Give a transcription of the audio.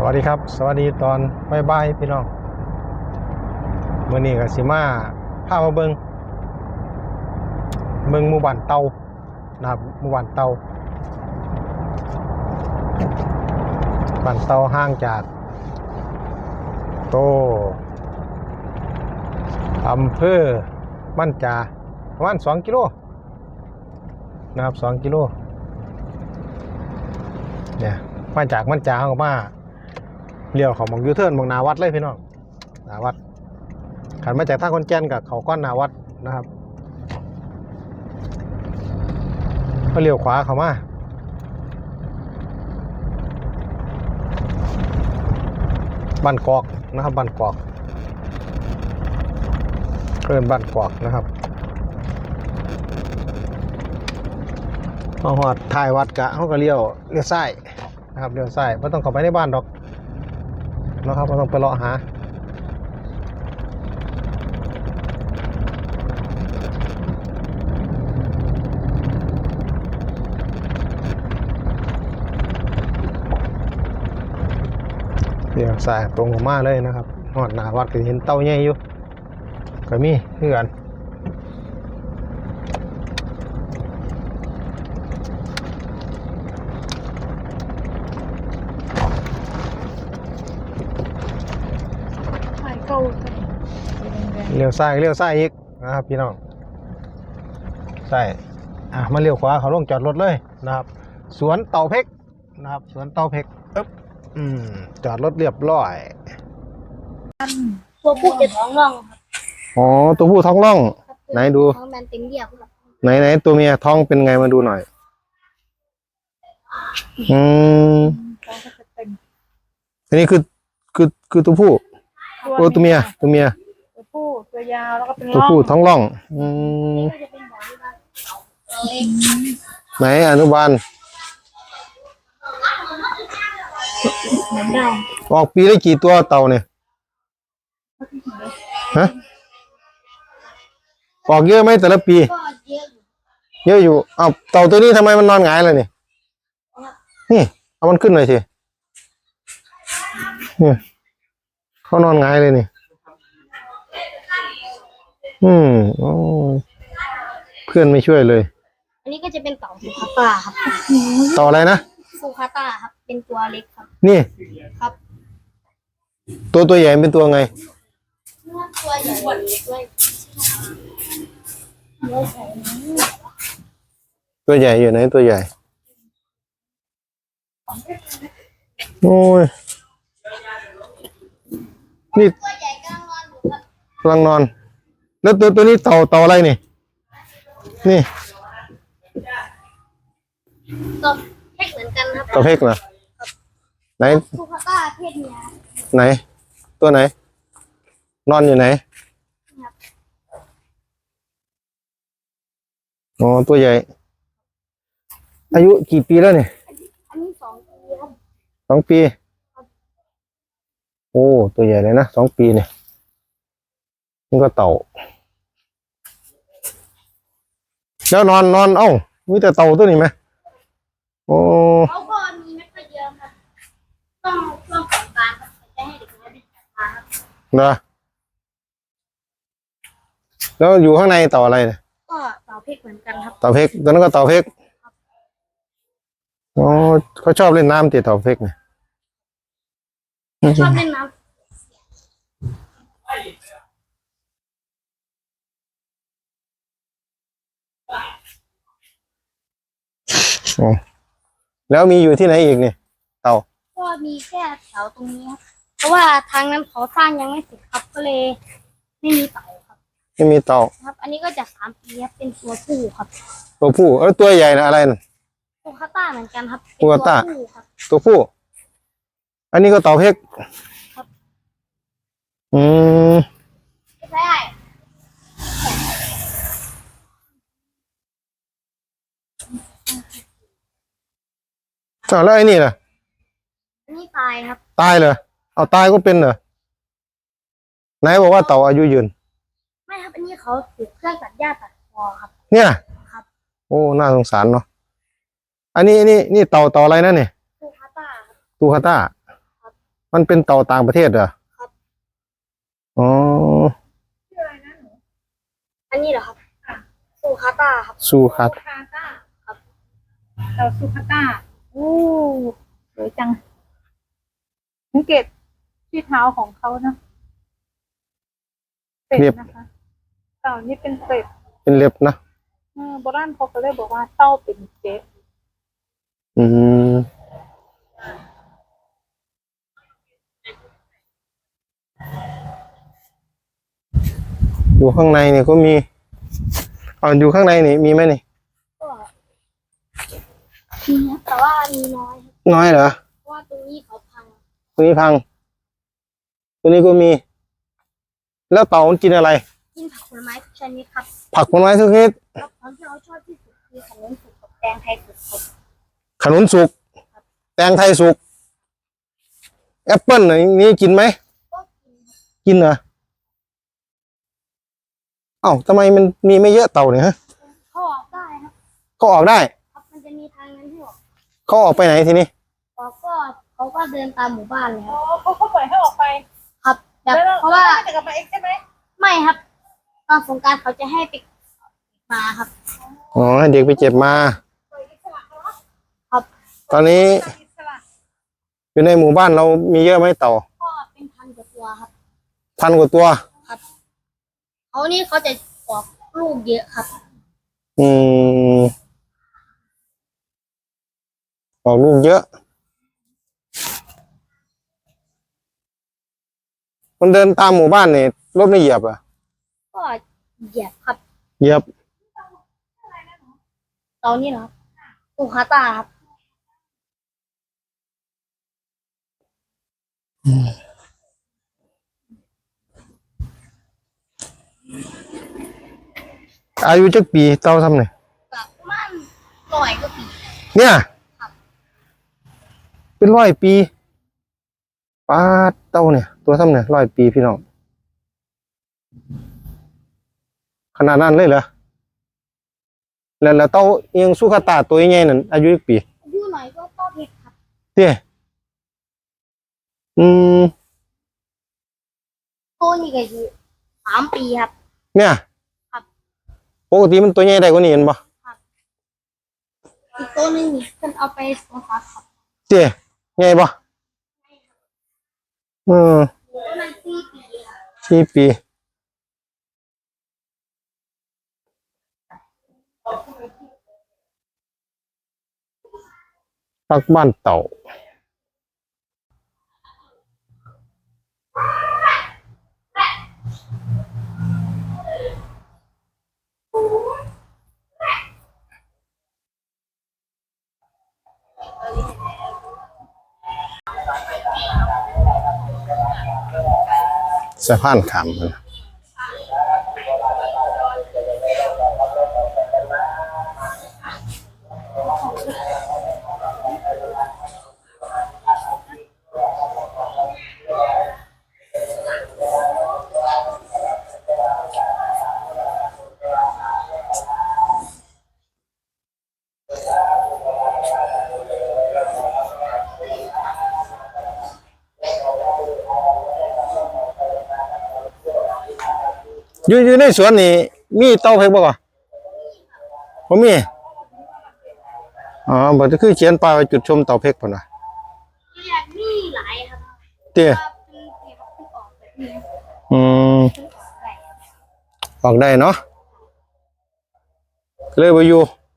สวัสดีครับ สวัสดีตอนบ่ายๆพี่น้องเมื่อนี้ก็สิมาพามาเบิงเบิงหมู่บ้านเตานะครับหมู่บ้านเตาบ้านเตาห่างจากโตอำเภอบ้านจาประมาณ2กิโลนะครับ2กิโลเนี่ยมาจากมันจาเขามา เลี้ยวเขามองยูเทิร์นมองนาวัดเลยพี่น้องนาวัดขันมาจากท่าคนแก่นกับเขาก้อนนาวัดนะครับก็เลี้ยวขวาเขามาบ้านกอกนะครับบ้านกอกเอินบ้านกอกนะครับพอหอดถ่ายวัดกะเขาก็เลี้ยวเลี้ยวซ้ายนะครับเลี้ยวซ้ายไม่ต้องเข้าไปในบ้านดอก นะครับเราต้องไปเลาะหาเดี๋ยวซ้ายตรงมาเลยนะครับหอดหนาวัดก็เห็นเต้าใหญ่อยู่ก็มีเพื่อน เก่าใส่แดงเลี้ยวซ้ายเลี้ยวซ้ายอีกนะครับพี่น้องซ้ายอะมาเลี้ยวขวาเขาลงจอดรถเลยนะครับ สวนเต่าเพกนะครับ สวนเต่าเพกอึ๊บอืมจอดรถเรียบร้อยตัวผู้จะท้องร่องครับอ๋อตัวผู้ท้องร่อง ไหนดูท้องแบนเต็มเรียบครับไหนไหนตัวเมียท้องเป็นไงมาดูหน่อย อืมๆเขาก็จะเต็มอันนี้คือคือคือตัวผู้ โอ้ตัวเมียตัวเมียตัวผู้ตัวยาวแล้วก็เป็นตัวร่องผู้ท้องร่อง อืมก็จะเป็นหมอที่บ้านเอาเองไหนอนุบาลเหมือนได้ออกปีได้กี่ตัวเต่าเนี่ยฮะออกเยอะไหมแต่ละปี ก็เยอะอยู่เยอะอยู่อ้าวเต่าตัวนี้ทำไมมันนอนหงายเลยนี่นี่เอามันขึ้นหน่อยสิเนี่ย เขานอนหงายเลยนี่ อืมโอ้ยเพื่อนไม่ช่วยเลย อันนี้ก็จะเป็นเต่าสุขาตาครับต่ออะไรนะสุขาตาครับ เป็นตัวเล็กครับ นี่ ครับ ตัวตัวใหญ่เป็นตัวไง ตัวใหญ่ด้วยเนื้อใสตัวใหญ่อยู่ไหนตัวใหญ่ โอ้ย นี่ตัวใหญ่กำลังนอนอยู่ครับกำลังนอน แล้วตัวตัวนี้เต่าเต่าอะไรนี่ นี่ตัวเล็กเหมือนกันครับเต่าเพกเหรอไหนสุขาตาเพศเมียไหน ตัวไหน นอนอยู่ไหนอ๋อตัวใหญ่ อายุกี่ปีแล้วเนี่ยอันนี้สองปีครับสองปี โอ้ตัวใหญ่เลยนะสองปีเนี่ยนี่ก็เต่า แล้วนอนนอนเอ้ามีแต่เต่าตัวนี้ไหมโอ้เขาก็มีไม่ค่อยเยอะครับต้องช่วงสงกรารครับจะให้เด็กน้อยได้จับมาครับนะแล้วอยู่ข้างในเต่าอะไรเนี่ยก็เต่าเพกเหมือนกันครับ เต่าเพกตัวนั้นก็เต่าเพกอ๋อเขาชอบเล่นน้ำติดเต่าเพกเนี่ย ชอบเล่นน้อ๋อแล้วมีอยู่ที่ไหนอีกเนี่ยเต่าำก็มีแค่แถวตรงนี้ครับเพราะว่าทางนั้นเขาสร้างยังไม่เสร็จครับก็เลย ไม่มีเต่าครับไม่มีเต่าครับ อันนี้ก็จะสามปีครับเป็นตัวผู้ครับตัวผู้เออตัวใหญ่นะอะไรนะตัวคาต้าเหมือนกันครับโคคาต้าเป็นตัวผู้ครับ ตัวผู้ อันนี้ก็เต่าเพกครับอืมใช่อ้าวแล้วไอ้นี่ล่ะอันนี้ตายครับ ตายเหรอ เอาตายก็เป็นเหรอ ไหนบอกว่าเต่าอายุยืน ไม่ครับ อันนี้เขาถูกเครื่องตัดหญ้าตัดคอครับ เนี่ย ครับ โอ้ น่าสงสารเนาะ อันนี้นี่นี่เต่าเต่าอะไรนะเนี่ยตัวคาต้าครับตูคาต้า มันเป็นเตาต่างประเทศเหรอครับอ๋อชื่ออะไรนะหนูอันนี้เหรอครับค่ะซูคาต้าครับซูคัตคาต้าครับเตาสุคาต้าโอ้สวยจังสังเกตที่เท้าของเขานะเป็ดนะคะเต่านี่เป็นเป็ดเป็นเล็บนะเออโบราณเขาก็เลยบอกว่าเต้าเป็นเจ๊อืม อยู่ข้างในนี่ก็มีเอาอยู่ข้างในนี่มีไหมนี่ก็มีครับแต่ว่ามีน้อยครับน้อยเหรอเพราะว่าตรงนี้เขาพังตัวนี้พังตัวนี้ก็มี แล้วเต่ามันกินอะไร กินผักผลไม้ทุกชนิดครับผักผลไม้ทุกชนิดแล้วของที่เราชอบที่สุดคือขนมสุกกับแตงไทยสุกครับขนุนสุก แตงไทยสุก แอปเปิ้ลอะไรนี้กินไหมก็กินครับกินเหรอ เอ้าทำไมมันมีไม่เยอะเต่าเนี่ยฮะเขาออกได้ครับเขาออกได้ ครับมันจะมีทางนั้นให้ออกเขาออกไปไหนทีนี้ออกก็เขาก็เดินตามหมู่บ้านเลยคอ๋รัอบเขาเขาปล่อยให้ออกไปครับแบบแล้วเพราะว่าจะกลับมาเองใช่ไหมไม่ครับตอนสงกรารเขาจะให้ไปมาครับ อ๋อให้เด็กไปเจ็บมา ปล่อยอิสระเหรอครับตอนนี้อิสระอยู่ในหมู่บ้านเรามีเยอะไหมเต่าก็เป็นพันกว่าตัวครับ พันกว่าตัว เขานี่เขาจะออกลูกเยอะครับ อืม ออกลูกเยอะ มันเดินตามหมู่บ้านเนี่ยรถไม่เหยียบเหรอะก็เหยียบครับเหยียบ ตอนนี้เหรอครับตูคาตาครับ อายุจักปีเต่าทำเนี่ยกับมันลอยก็ปี เนี่ย ครับ เป็นร้อยปีปาดเต่าเนี่ย ตัวทำเนี่ยร้อยปีพี่น้องขนาดนั้นเลยเหรอแล้วแล้วเต่าเอียงสุขตาตัวใหญ่นั่นอายุจักปีอายุหน่อยก็ต้อเพชรครับเตี้ยอืมโตนี่ก็อยู่สามปีครับ เนี่ยครับ ปกติมันตัวใหญ่ได้กว่านี้เห็นปะอีกตัวหนึงนี่เพิ่นเอาไปสงขลาครับเตี้ยใหญ่ปะอืมตัวนั้นสี่ปีครับสี่ปีปักบ้านเต่า สะพานขามนะ อยู่อยู่ในสวนนี่มีเต่าเพกบ่ก่อผมมีอ๋อบ่จะคือเขียนป้ายไว้จุดชมเต่าเพกพุ่นน่ะที่แรกมีหลายครับเตี้ยว่าเพิ่นเก็บเพิ่นออกแบบนี้อืมเพิ่นออกได้ครับออกได้เนาะก็เลยบ่อยู่ค